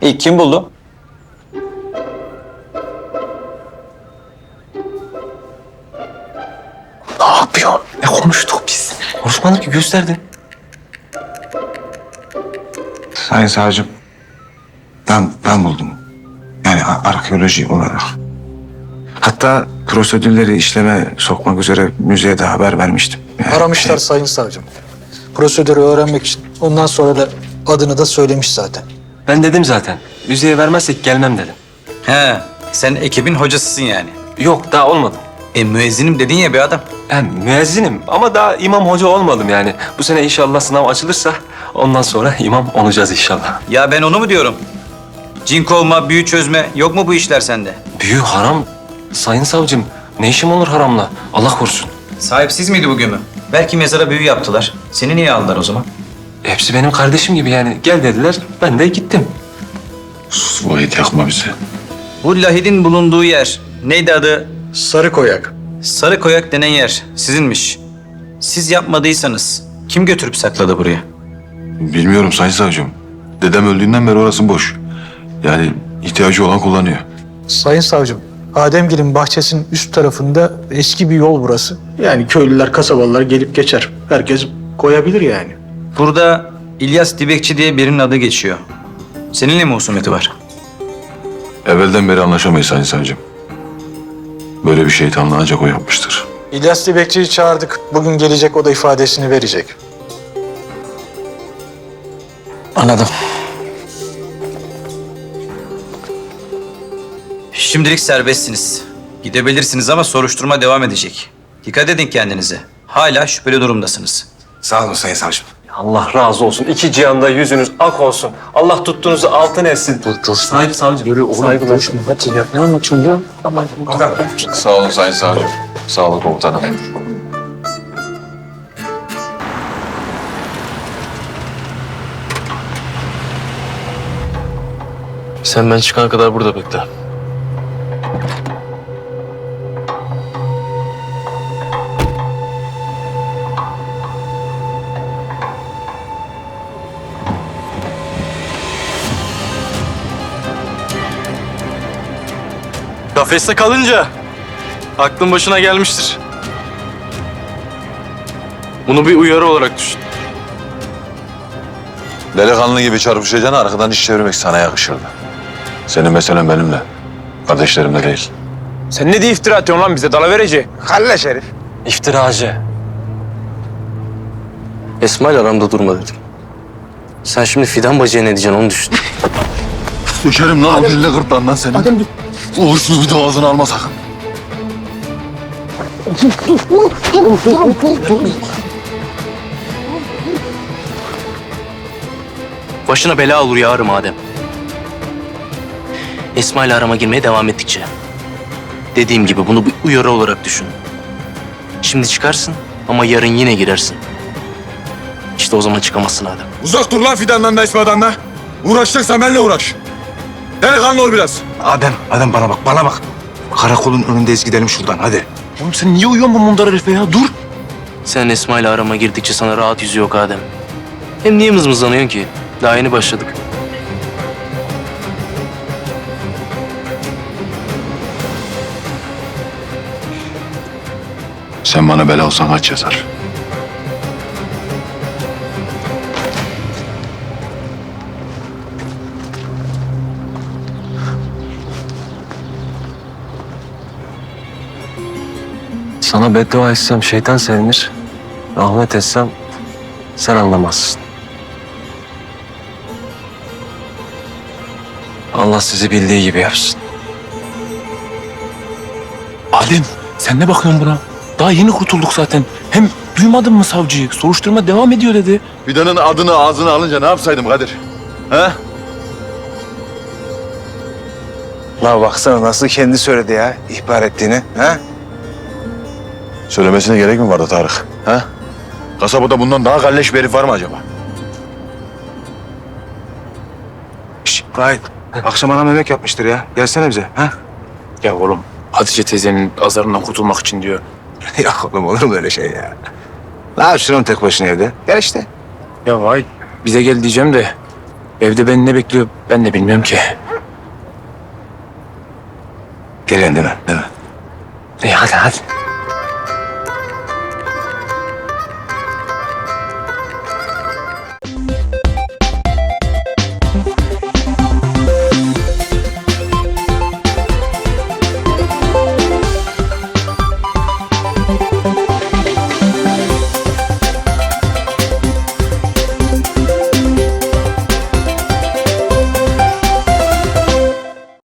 İlk kim buldu? Ne yapıyorsun? Ne konuştuk biz? Konuşmadık ki gösterdin. Sayın savcım, ben, ben buldum. Yani a- arkeoloji olarak. Hatta prosedürleri işleme sokmak üzere müzeye de haber vermiştim. Yani Aramışlar sayın savcım. Prosedürü öğrenmek için. Ondan sonra da adını da söylemiş zaten. Ben dedim zaten. Müziğe vermezsek gelmem dedim. He, sen ekibin hocasısın yani. Yok daha olmadım. E müezzinim dedin ya bir adam. Ben müezzinim ama daha imam hoca olmadım yani. Bu sene inşallah sınav açılırsa ondan sonra imam olacağız inşallah. Ya ben onu mu diyorum? Cin kovma, büyü çözme yok mu bu işler sende? Büyü haram. Sayın savcım ne işim olur haramla? Allah korusun. Sahipsiz miydi bu gömü? Belki mezara büyü yaptılar. Seni niye aldılar o zaman? Hepsi benim kardeşim gibi yani. Gel dediler ben de gittim. Sus Vahit yakma bizi. Bu lahidin bulunduğu yer neydi adı? Sarı koyak. Sarı koyak denen yer sizinmiş. Siz yapmadıysanız kim götürüp sakladı buraya? Bilmiyorum Sayın Savcım. Dedem öldüğünden beri orası boş. Yani ihtiyacı olan kullanıyor. Sayın savcım, Ademgil'in bahçesinin üst tarafında eski bir yol burası. Yani köylüler, kasabalılar gelip geçer. Herkes koyabilir yani. Burada İlyas Dibekçi diye birinin adı geçiyor. Seninle mi husumeti var? Evvelden beri anlaşamayız Sayın Savcım. Böyle bir şeytanlığı ancak o yapmıştır. İlyas Dibekçi'yi çağırdık. Bugün gelecek, o da ifadesini verecek. Anladım. Şimdilik serbestsiniz. Gidebilirsiniz ama soruşturma devam edecek. Dikkat edin kendinize. Hala şüpheli durumdasınız. Sağ olun Sayın savcım. Allah razı olsun. İki cihanda yüzünüz ak olsun. Allah tuttuğunuzu altın etsin. Dur dur. Sahip savcım. Yürü oğlum. Saygılar. Sağ olun Sayın Savcım. Sağ olun komutanım. Sen ben çıkana kadar burada bekle. Kafeste kalınca aklın başına gelmiştir. Bunu bir uyarı olarak düşün. Delikanlı gibi çarpışacağına arkadan iş çevirmek sana yakışırdı. Senin meselen benimle. Kardeşlerimle değil. Sen ne diye iftira atıyorsun lan bize dalaverici? Halle Şerif. İftiracı. Esma ile aramda durma dedim. Sen şimdi Fidan bacıya ne diyeceksin onu düşün. Dökerim lan o dilini gırtlağından senin. Adem dur. Uğursuz bir de ağzını alma sakın. Başına bela olur ya Adem. Esma ile arama girmeye devam ettikçe. Dediğim gibi bunu bir uyarı olarak düşün. Şimdi çıkarsın ama yarın yine girersin. İşte o zaman çıkamazsın Adem. Uzak dur lan fidandan da Esma'dan da. Uğraşacaksan benimle uğraş. Delikanlı ol biraz. Adem, Adem bana bak, bana bak. Karakolun önündeyiz gidelim şuradan hadi. Oğlum sen niye uyuyorsun bu mundar herife ya? Dur. Sen Esma ile arama girdikçe sana rahat yüzü yok Adem. Hem niye mızmızlanıyorsun ki? Daha yeni başladık. Sen bana bela olsan kaç yazar? Sana beddua etsem şeytan sevinir. Rahmet etsem sen anlamazsın. Allah sizi bildiği gibi yapsın. Adem sen ne bakıyorsun buna? Daha yeni kurtulduk zaten. Hem duymadın mı savcıyı? Soruşturma devam ediyor dedi. Fidanın adını ağzına alınca ne yapsaydım Kadir? He? La baksana nasıl kendi söyledi ya ihbar ettiğini. Ha? Söylemesine gerek mi vardı Tarık? He? Kasabada bundan daha galleş bir herif var mı acaba? Şşş Vahit. Akşam anam yemek yapmıştır ya. Gelsene bize. Ha? Ya oğlum Hatice teyzenin azarından kurtulmak için diyor. Yok oğlum olur mu öyle şey ya? Ne oğlum tek başına evde? Gel işte. Ya vay bize gel diyeceğim de Evde beni ne bekliyor ben de bilmiyorum ki. Gelen değil mi? Değil mi? İyi hadi hadi.